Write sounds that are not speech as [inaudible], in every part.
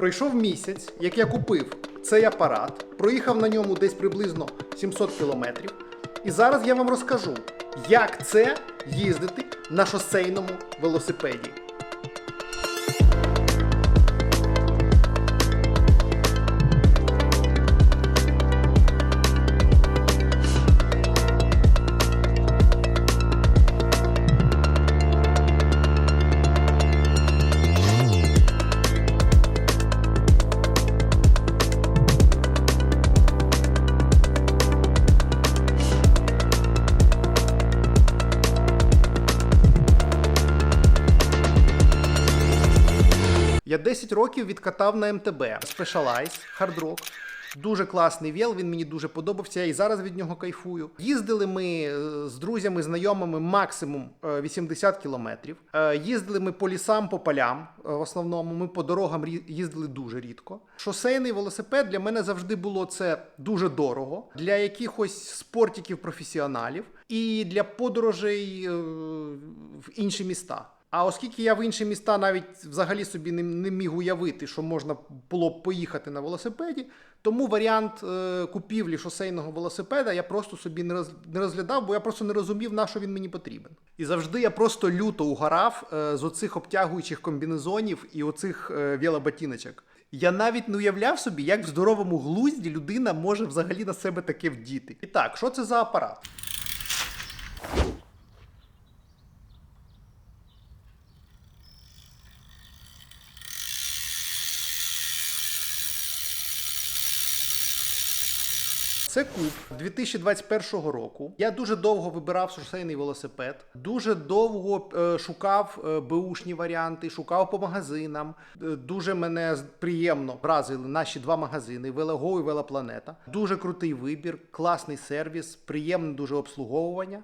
Пройшов місяць, як я купив цей апарат, проїхав на ньому десь приблизно 700 кілометрів. І зараз я вам розкажу, як це їздити на шосейному велосипеді. 10 років відкатав на МТБ Hard Rock. Дуже класний віл, він мені дуже подобався. Я і зараз від нього кайфую. Їздили ми е, з друзями, знайомими максимум е, 80 кілометрів. Е, Їздили ми по лісам, по полям. е, В основному ми по дорогам їздили дуже рідко. Шосейний велосипед для мене завжди було це дуже дорого для якихось спортиків професіоналів і для подорожей е, в інші міста. А оскільки я в інші міста навіть взагалі собі не, не міг уявити, що можна було б поїхати на велосипеді, тому варіант е, купівлі шосейного велосипеда я просто собі не, роз, не розглядав, бо я просто не розумів, на що він мені потрібен. І завжди я просто люто угорав е, з оцих обтягуючих комбінезонів і оцих е, велоботіночок. Я навіть не уявляв собі, як в здоровому глузді людина може взагалі на себе таке вдіти. І так, що це за апарат? Це куб 2021 року. Я дуже довго вибирав шосейний велосипед, дуже довго е, шукав е, беушні варіанти, шукав по магазинам. Е, дуже мене приємно вразили наші два магазини Велого і Велопланета. Дуже крутий вибір, класний сервіс, приємне дуже обслуговування.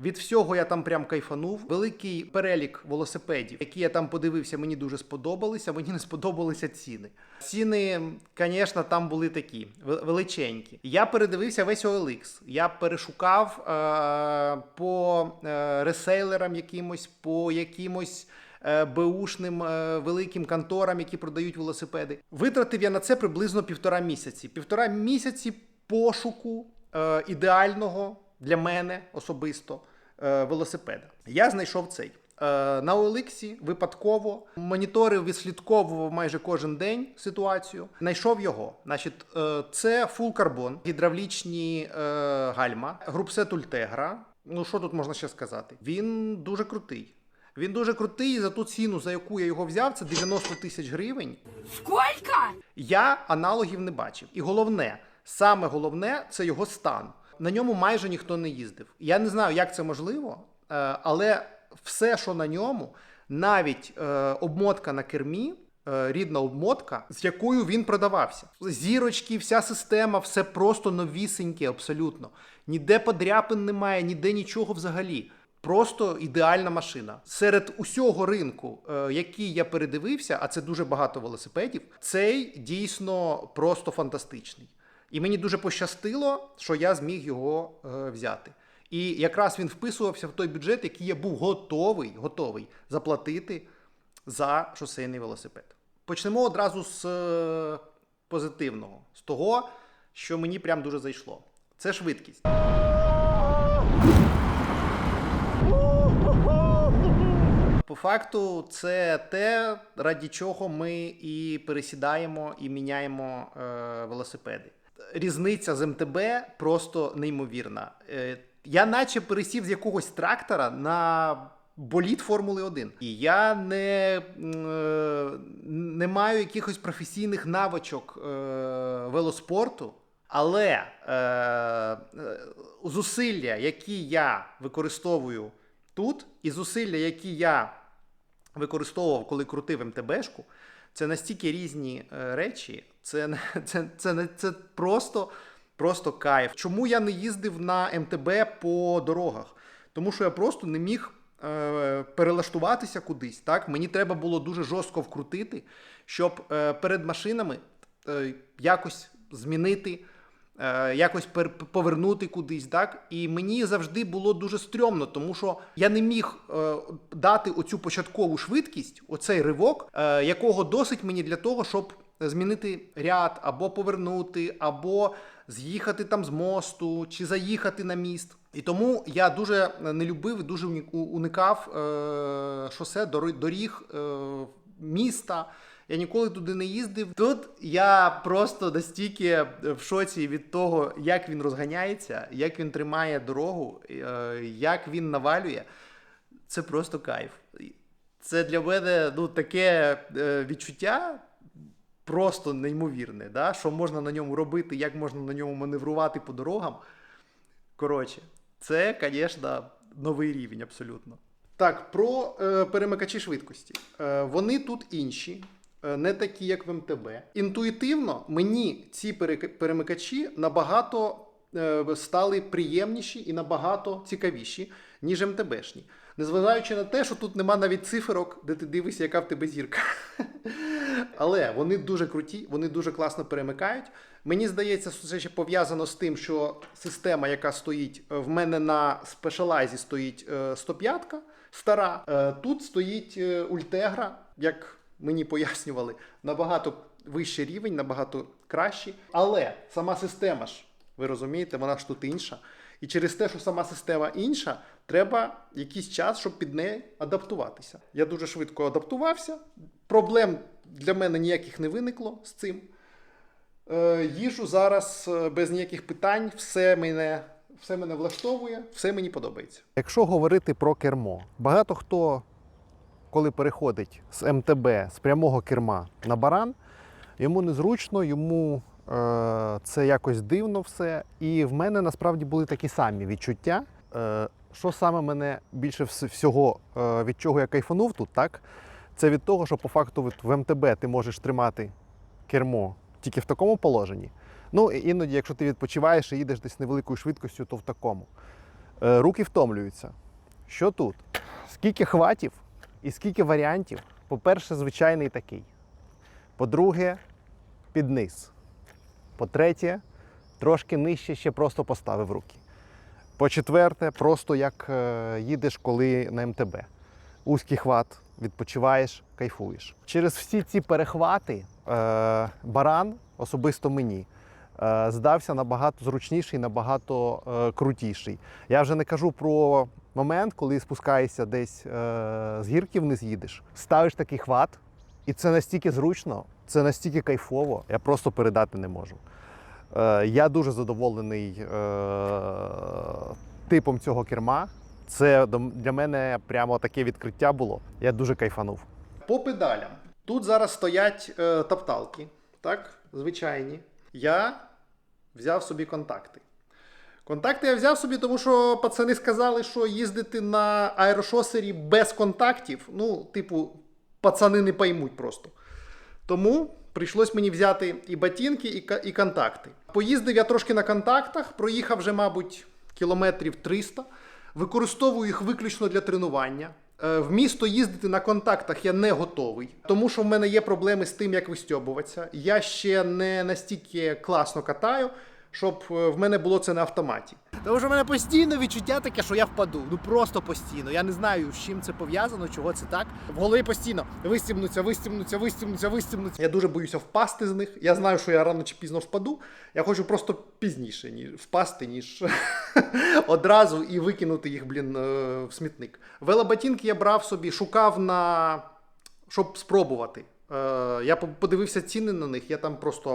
Від всього я там прям кайфанув. Великий перелік велосипедів, які я там подивився, мені дуже сподобалися. Мені не сподобалися ціни. Ціни, звісно, там були такі величенькі. Я передивився весь OLX. Я перешукав е- по е- ресейлерам якимось, по якимось. е, Беушним е, великим конторам, які продають велосипеди. Витратив я на це приблизно півтора місяці. Півтора місяці пошуку е, ідеального для мене особисто е, велосипеда. Я знайшов цей. Е, На OLX випадково моніторив, відслідковував майже кожен день ситуацію. Знайшов його. Значить, е, це full карбон, гідравлічні гальма, групсет Ультегра. Ну що тут можна ще сказати? Він дуже крутий. Він дуже крутий за ту ціну, за яку я його взяв, це 90 тисяч гривень. Сколько? Я аналогів не бачив. І головне, саме головне це його стан. На ньому майже ніхто не їздив. Я не знаю, як це можливо, е, але все, що на ньому, навіть е, обмотка на кермі. е, Рідна обмотка, з якою він продавався. Зірочки, вся система, все просто новісеньке, абсолютно. Ніде подряпин немає, ніде нічого взагалі. Просто ідеальна машина. Серед усього ринку, який я передивився, а це дуже багато велосипедів, цей дійсно просто фантастичний. І мені дуже пощастило, що я зміг його е, взяти. І якраз він вписувався в той бюджет, який я був готовий, готовий заплатити за шосейний велосипед. Почнемо одразу з е, позитивного, з того, що мені прям дуже зайшло. Це швидкість. По факту, це те, раді чого ми і пересідаємо і міняємо е, велосипеди. Різниця з МТБ просто неймовірна. Е, я наче пересів з якогось трактора на боліт Формули 1. І я не, е, не маю якихось професійних навичок е, велоспорту. Але зусилля, які я використовую тут, і зусилля, які я використовував, коли крутив МТБшку, це настільки різні е, речі, це, [laughs] це, це, це просто, просто кайф. Чому я не їздив на МТБ по дорогах? Тому що я просто не міг е, перелаштуватися кудись. Так? Мені треба було дуже жорстко вкрутити, щоб е, перед машинами е, якось змінити. Е, Якось повернути кудись, так? І мені завжди було дуже стрьомно, тому що я не міг е, дати оцю початкову швидкість, оцей ривок, е, якого досить мені для того, щоб змінити ряд, або повернути, або з'їхати там з мосту, чи заїхати на міст. І тому я дуже не любив, дуже уникав шосе доріг міста. Я ніколи туди не їздив. Тут я просто настільки в шоці від того, як він розганяється, як він тримає дорогу, е, як він навалює. Це просто кайф. Це для мене ну, таке е, відчуття просто неймовірне, да? що можна на ньому робити, як можна на ньому маневрувати по дорогам. Коротше, це, звісно, новий рівень абсолютно. Так, про е, перемикачі швидкості. Е, вони тут інші, не такі, як в МТБ. Інтуїтивно мені ці перемикачі набагато е, стали приємніші і набагато цікавіші, ніж МТБшні. Незважаючи на те, що тут нема навіть циферок, де ти дивишся, яка в тебе зірка. [laughs] Але вони дуже круті, вони дуже класно перемикають. Мені здається, це ще пов'язано з тим, що система, яка стоїть е, в мене на Specialized стоїть е, 105 стара. Е, Тут стоїть е, Ultegra, як мені пояснювали, набагато вищий рівень, набагато кращий. Але сама система ж, ви розумієте, вона ж тут інша. І через те, що сама система інша, треба якийсь час, щоб під неї адаптуватися. Я дуже швидко адаптувався. Проблем для мене ніяких не виникло з цим. Е, їжу зараз е, без ніяких питань, все мене, все мене влаштовує, все мені подобається. Якщо говорити про кермо, багато хто, коли переходить з МТБ з прямого керма на баран, йому незручно, йому е, це якось дивно все. І в мене насправді були такі самі відчуття. Е, що саме мене більше всього, е, від чого я кайфанув тут, так? Це від того, що по факту в МТБ ти можеш тримати кермо тільки в такому положенні. Ну, і іноді, якщо ти відпочиваєш і їдеш десь невеликою швидкістю, то в такому. Е, руки втомлюються. Що тут? Скільки хватів і скільки варіантів? По-перше, звичайний такий. По-друге, під низ. По-третє, трошки нижче ще просто поставив руки. По-четверте, просто як е, їдеш, коли на МТБ. Узкий хват, відпочиваєш, кайфуєш. Через всі ці перехвати е, баран, особисто мені, здався набагато зручніший, набагато е, крутіший. Я вже не кажу про момент, коли спускаєшся десь е, з гірки вниз їдеш, ставиш такий хват, і це настільки зручно, це настільки кайфово, я просто передати не можу. Е, я дуже задоволений е, типом цього керма. Це для мене прямо таке відкриття було. Я дуже кайфанув. По педалям. Тут зараз стоять е, тапталки, так, звичайні. Я взяв собі контакти. Контакти я взяв собі, тому що пацани сказали, що їздити на аерошосері без контактів, ну, типу, пацани не поймуть просто. Тому прийшлось мені взяти і ботинки, і, і контакти. Поїздив я трошки на контактах, проїхав вже, мабуть, кілометрів 300. Використовую їх виключно для тренування. Е, В місто їздити на контактах я не готовий, тому що в мене є проблеми з тим, як вистьобуватися. Я ще не настільки класно катаю, щоб е, в мене було це на автоматі. Тому що в мене постійно відчуття таке, що я впаду. Ну просто постійно. Я не знаю, з чим це пов'язано, чого це так. В голові постійно вистібнуться, вистібнуться, вистібнуться, вистібнуться. Я дуже боюся впасти з них. Я знаю, що я рано чи пізно впаду. Я хочу просто пізніше ніж впасти, ніж [laughs] одразу і викинути їх, блін, е, в смітник. Велоботинки я брав собі, шукав на щоб спробувати. Е, Я подивився ціни на них, я там просто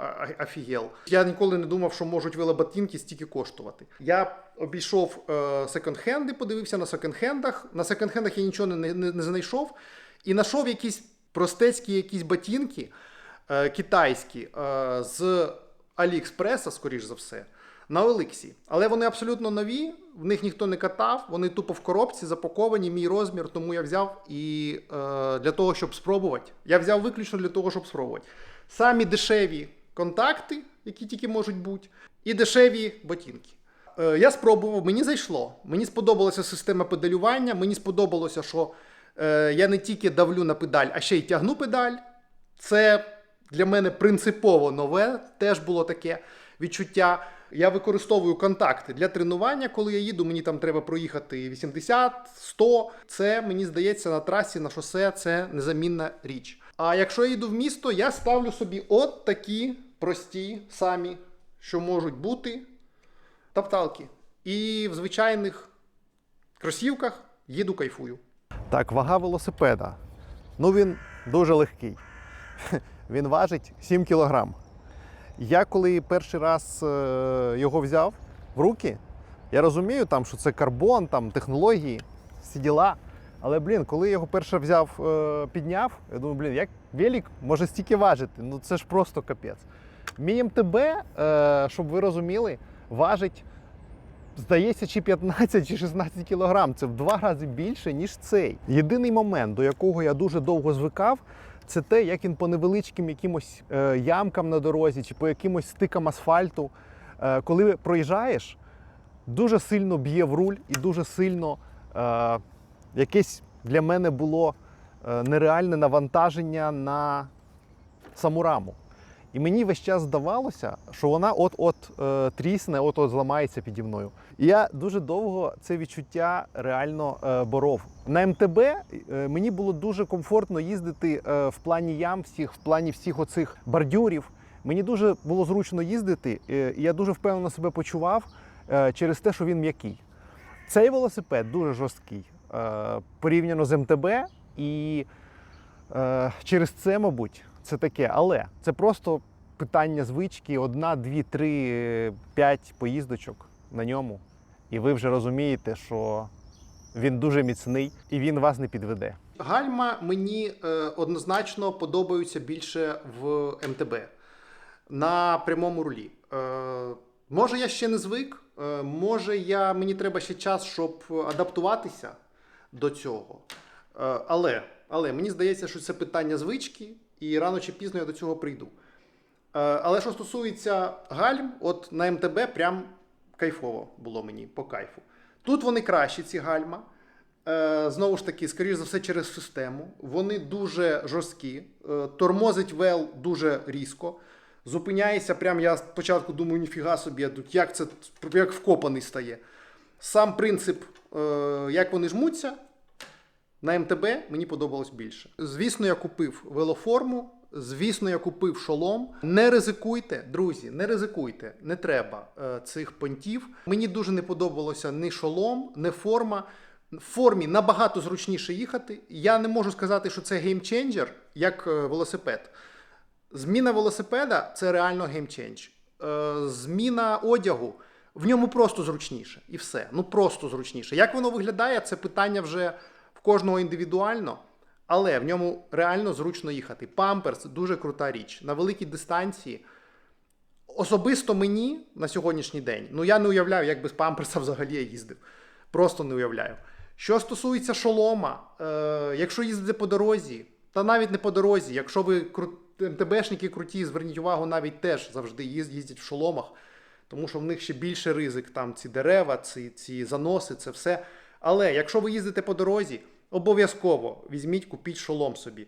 а- а- офігел. Я ніколи не думав, що можуть велоботинки стільки коштувати. Я обійшов е, секонд-хенди, подивився на секонд-хендах. На секонд-хендах я нічого не, не, не знайшов. І знайшов якісь простецькі якісь ботинки е, китайські е, з Аліекспреса, скоріш за все, на Олексі. Але вони абсолютно нові, в них ніхто не катав, вони тупо в коробці запаковані, мій розмір, тому я взяв і е, для того, щоб спробувати. Я взяв виключно для того, щоб спробувати. Самі дешеві контакти, які тільки можуть бути, і дешеві ботинки. Е, я спробував, мені зайшло. Мені сподобалася система педалювання, мені сподобалося, що е, я не тільки давлю на педаль, а ще й тягну педаль. Це для мене принципово нове, теж було таке відчуття. Я використовую контакти для тренування. Коли я їду, мені там треба проїхати 80, 100. Це мені здається на трасі, на шосе це незамінна річ. А якщо я йду в місто, я ставлю собі от такі прості самі, що можуть бути топталки. І в звичайних кросівках їду кайфую. Так, вага велосипеда. Ну він дуже легкий. [laughs] Він важить 7 кілограм. Я коли перший раз е, його взяв в руки, я розумію, там, що це карбон, там, технології, всі діла. Але, блін, коли я його перше взяв, е, підняв, я думаю, блін, як велик може стільки важити? Ну це ж просто капець. Мій МТБ, е, щоб ви розуміли, важить, здається, чи 15 чи 16 кілограм. Це в два рази більше, ніж цей. Єдиний момент, до якого я дуже довго звикав, це те, як він по невеличким якимось е, ямкам на дорозі чи по якимось стикам асфальту, е, коли проїжджаєш, дуже сильно б'є в руль і дуже сильно е, якесь для мене було нереальне навантаження на саму раму. І мені весь час здавалося, що вона от-от е, трісне, от-от зламається піді мною. І я дуже довго це відчуття реально е, боров. На МТБ е, мені було дуже комфортно їздити е, в плані ям, всіх, в плані всіх оцих бордюрів. Мені дуже було зручно їздити, е, і я дуже впевнено себе почував е, через те, що він м'який. Цей велосипед дуже жорсткий е, порівняно з МТБ, і е, через це, мабуть, це таке. Але це просто питання звички: одна, дві, три, п'ять поїздочок на ньому. І ви вже розумієте, що він дуже міцний і він вас не підведе. Гальма мені е, однозначно подобаються більше в МТБ на прямому рулі. Е, може, я ще не звик, е, може, я, мені треба ще час, щоб адаптуватися до цього. Е, але, але мені здається, що це питання звички, і рано чи пізно я до цього прийду. Е, але що стосується гальм, от на МТБ прям кайфово було мені по кайфу. Тут вони кращі, ці гальма. Е, Знову ж таки, скоріш за все, через систему. Вони дуже жорсткі, е, тормозить вел дуже різко. Зупиняється, прям я спочатку думаю, ніфіга собі, як це як вкопаний стає. Сам принцип, як вони жмуться, на МТБ мені подобалось більше. Звісно, я купив велоформу. Звісно, я купив шолом. Не ризикуйте, друзі, не ризикуйте, не треба е, цих понтів. Мені дуже не подобалося ні шолом, ні форма. В формі набагато зручніше їхати. Я не можу сказати, що це геймченджер, як е, велосипед. Зміна велосипеда це реально геймчендж. Е, зміна одягу в ньому просто зручніше. І все. Ну просто зручніше. Як воно виглядає, це питання вже кожного індивідуально. Але в ньому реально зручно їхати. Памперс дуже крута річ. На великій дистанції. Особисто мені на сьогоднішній день, ну я не уявляю, як без памперса взагалі я їздив. Просто не уявляю. Що стосується шолома, е, якщо їздите по дорозі, та навіть не по дорозі, якщо ви кру... МТБшники круті, зверніть увагу, навіть теж завжди їз- їздять в шоломах, тому що в них ще більше ризик, там ці дерева, ці, ці заноси, це все. Але якщо ви їздите по дорозі, обов'язково візьміть, купіть шолом собі.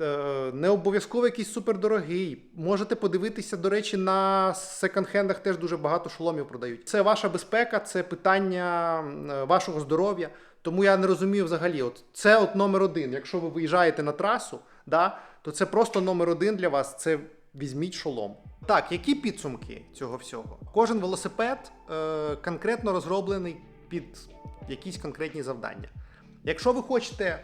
Е, Не обов'язково якийсь супердорогий. Можете подивитися, до речі, на секонд-хендах теж дуже багато шоломів продають. Це ваша безпека, це питання е, вашого здоров'я. Тому я не розумію взагалі. От це от номер один. Якщо ви виїжджаєте на трасу, да, то це просто номер один для вас. Це візьміть шолом. Так, які підсумки цього всього? Кожен велосипед е, конкретно розроблений під якісь конкретні завдання. Якщо ви хочете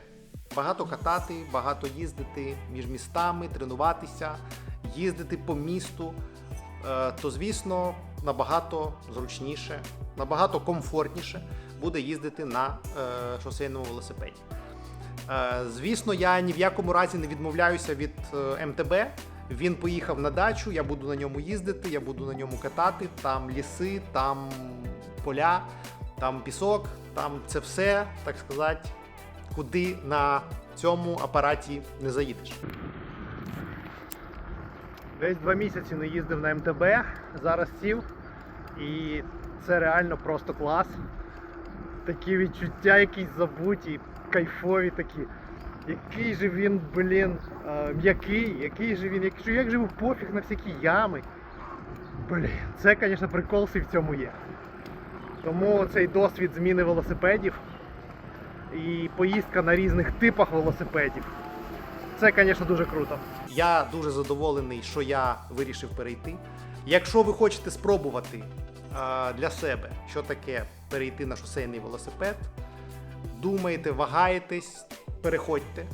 багато катати, багато їздити між містами, тренуватися, їздити по місту, е, то звісно набагато зручніше, набагато комфортніше буде їздити на е, шосейному велосипеді. Е, Звісно, я ні в якому разі не відмовляюся від МТБ. Він поїхав на дачу, я буду на ньому їздити, я буду на ньому катати. Там ліси, там поля, там пісок, там це все, так сказати, куди на цьому апараті не заїдеш. Десь два місяці не їздив на МТБ, зараз сів, і це реально просто клас. Такі відчуття якісь забуті, кайфові такі. Який же він, блін, м'який, який же він, як же йому пофіг на всякі ями. Блін, це, звісно, прикол і в цьому є. Тому цей досвід зміни велосипедів і поїздка на різних типах велосипедів. Це, звісно, дуже круто. Я дуже задоволений, що я вирішив перейти. Якщо ви хочете спробувати для себе, що таке перейти на шосейний велосипед, думаєте, вагаєтесь, переходьте.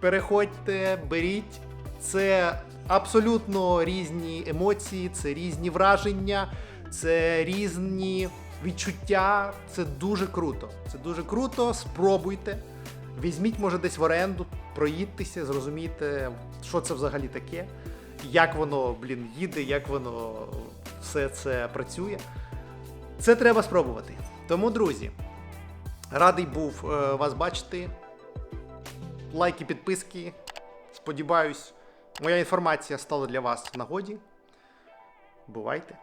Переходьте, беріть. Це абсолютно різні емоції, це різні враження, це різні відчуття. Це дуже круто. Це дуже круто. Спробуйте. Візьміть, може, десь в оренду, проїдьтеся, зрозумійте, що це взагалі таке, як воно, блін, їде, як воно все це працює. Це треба спробувати. Тому, друзі, радий був е, вас бачити. Лайки, підписки. Сподіваюсь, моя інформація стала для вас в нагоді. Бувайте!